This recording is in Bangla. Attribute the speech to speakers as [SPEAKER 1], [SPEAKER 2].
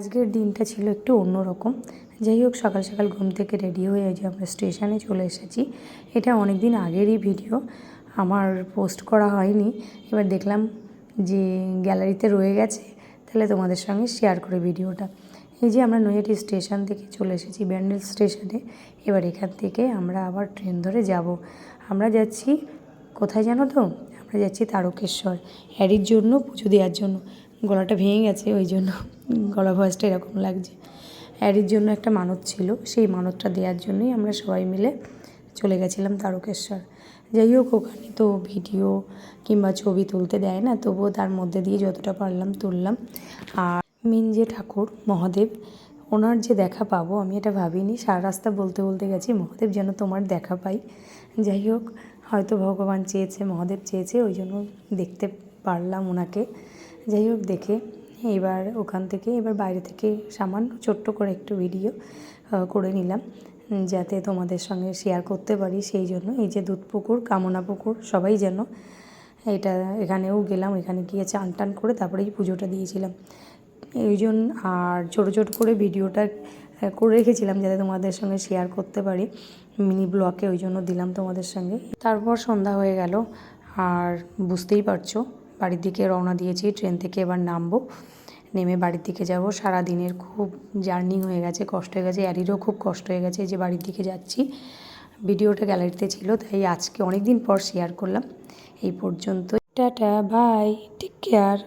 [SPEAKER 1] আজকের দিনটা ছিল একটু অন্যরকম। যাই হোক, সকাল সকাল ঘুম থেকে রেডি হয়ে যে আমরা স্টেশনে চলে এসেছি। এটা অনেক দিন আগেরই ভিডিও আমার পোস্ট করা হয়নি। এবার দেখলাম যে গ্যালারিতে রয়ে গেছে। তাহলে তোমাদের সঙ্গে শেয়ার করে ভিডিওটা এই যে আমরা নৈহাটি স্টেশন থেকে চলে এসেছি, ব্যান্ডেল স্টেশনে এবার এখান থেকে আমরা আবার ট্রেন ধরে যাব। আমরা যাচ্ছি কোথায় জানো তো? আমরা যাচ্ছি তারকেশ্বর। হ্যারির জন্য, পুজো দেওয়ার জন্য। গলাটা ভেঙে গেছে, ওই জন্য গলা ভয়েসটা এরকম লাগছে। হ্যারির জন্য একটা মানত ছিল, সেই মানতটা দেওয়ার জন্যই আমরা সবাই মিলে চলে গেছিলাম তারকেশ্বর। যাই হোক, ওখানে তো ভিডিও কিংবা ছবি তুলতে দেয় না, তবুও তার মধ্যে দিয়ে যতটা পারলাম তুললাম। আর মিন যে ঠাকুর মহাদেব, ওনার যে দেখা পাবো, আমি এটা ভাবিনি। সারা রাস্তা বলতে বলতে গেছি, মহাদেব যেন তোমার দেখা পাই। যাই হোক, হয়তো ভগবান চেয়েছে, মহাদেব চেয়েছে, ওই জন্য দেখতে পারলাম ওনাকে। যাই হোক দেখে এবার ওখান থেকে, এবার বাইরে থেকে সামান্য ছোট্ট করে একটু ভিডিও করে নিলাম যাতে তোমাদের সঙ্গে শেয়ার করতে পারি। সেই জন্য এই যে দুধ পুকুর, কামনা পুকুর, সবাই যেন এটা এখানেও গেলাম, এখানে গিয়ে চান টান করে তারপরেই পুজোটা দিয়েছিলাম। এই জন্য আর ছোটো ছোটো করে ভিডিওটা করে রেখেছিলাম যাতে তোমাদের সঙ্গে শেয়ার করতে পারি। মিনি ব্লকে ওই জন্য দিলাম তোমাদের সঙ্গে। তারপর সন্ধ্যা হয়ে গেল, আর বুঝতেই পারছ বাড়ির দিকে রওনা দিয়েছি, ট্রেন থেকে এবার নামবো। নেমে বাড়ির দিকে যাব। সারা দিনের খুব জার্নি হয়ে গেছে, কষ্ট হয়ে গেছে অ্যারিরও খুব কষ্ট হয়ে গেছে যে বাড়ির দিকে যাচ্ছি। ভিডিওটা গ্যালারিতে ছিল, তাই আজকে অনেক দিন পর শেয়ার করলাম। এই পর্যন্ত টাটা বাই টেক কেয়ার